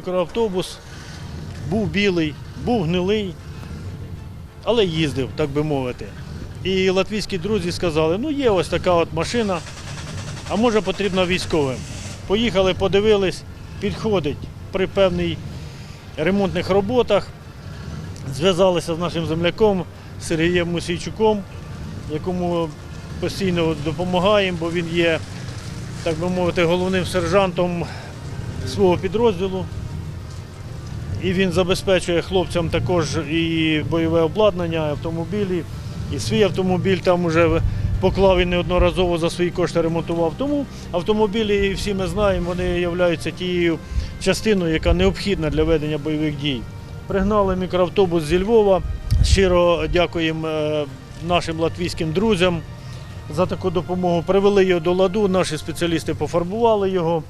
мікроавтобус, був білий, був гнилий, але їздив, так би мовити. І латвійські друзі сказали, ну є ось така от машина, а може потрібна військовим. Поїхали, подивились, підходить при певних ремонтних роботах. Зв'язалися з нашим земляком Сергієм Мусійчуком, якому постійно допомагаємо, бо він є, так би мовити, головним сержантом свого підрозділу. І він забезпечує хлопцям також і бойове обладнання, автомобілі, і свій автомобіль там вже поклав і неодноразово за свої кошти ремонтував. Тому автомобілі, всі ми знаємо, вони являються тією частиною, яка необхідна для ведення бойових дій. Пригнали мікроавтобус зі Львова. Щиро дякуємо е, нашим латвійським друзям за таку допомогу. Привели його до ладу, наші спеціалісти пофарбували його,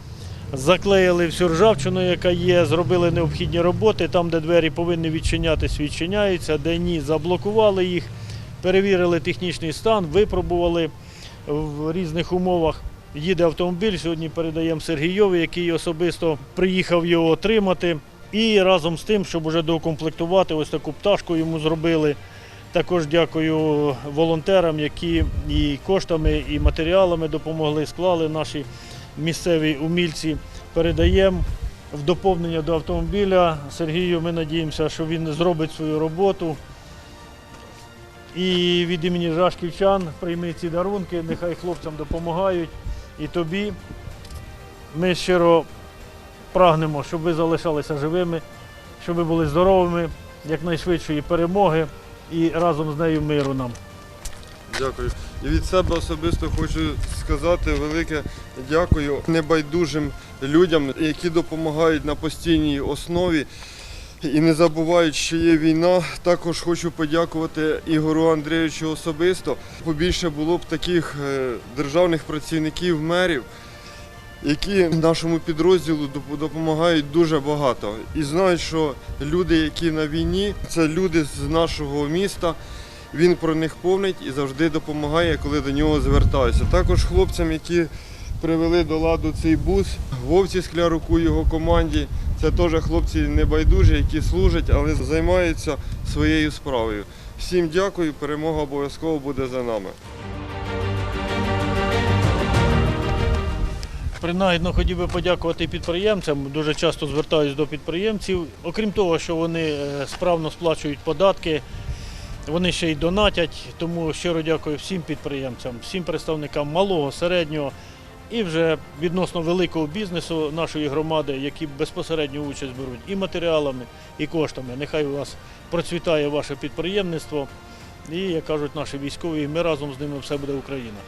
заклеїли всю ржавчину, яка є, зробили необхідні роботи. Там, де двері повинні відчинятися, відчиняються, де ні, заблокували їх, перевірили технічний стан, випробували в різних умовах. Їде автомобіль. Сьогодні передаємо Сергійові, який особисто приїхав його отримати. І разом з тим, щоб уже доукомплектувати, ось таку пташку йому зробили. Також дякую волонтерам, які і коштами, і матеріалами допомогли, склали наші місцеві умільці. Передаємо в доповнення до автомобіля. Сергію, ми надіємося, що він зробить свою роботу. І від імені Жашківчан прийми ці дарунки, нехай хлопцям допомагають. І тобі ми щиро прагнемо, щоб ви залишалися живими, щоб ви були здоровими, якнайшвидшої перемоги і разом з нею миру нам. Дякую. І від себе особисто хочу сказати велике дякую небайдужим людям, які допомагають на постійній основі і не забувають, що є війна. Також хочу подякувати Ігору Андрійовичу особисто. Побільше було б таких е, державних працівників, мерів, які нашому підрозділу допомагають дуже багато. І знають, що люди, які на війні, це люди з нашого міста. Він про них помнить і завжди допомагає, коли до нього звертаюся. Також хлопцям, які привели до ладу цей бус, Вовці Скляруку його команді. Це теж хлопці небайдужі, які служать, але займаються своєю справою. Всім дякую, перемога обов'язково буде за нами. Принагідно хотів би подякувати підприємцям. Дуже часто звертаюся до підприємців. Окрім того, що вони е, справно сплачують податки, вони ще й донатять. Тому щиро дякую всім підприємцям, всім представникам малого, середнього і вже відносно великого бізнесу нашої громади, які безпосередню участь беруть і матеріалами, і коштами. Нехай у вас процвітає ваше підприємництво. І, як кажуть наші військові, ми разом з ними все буде Україна.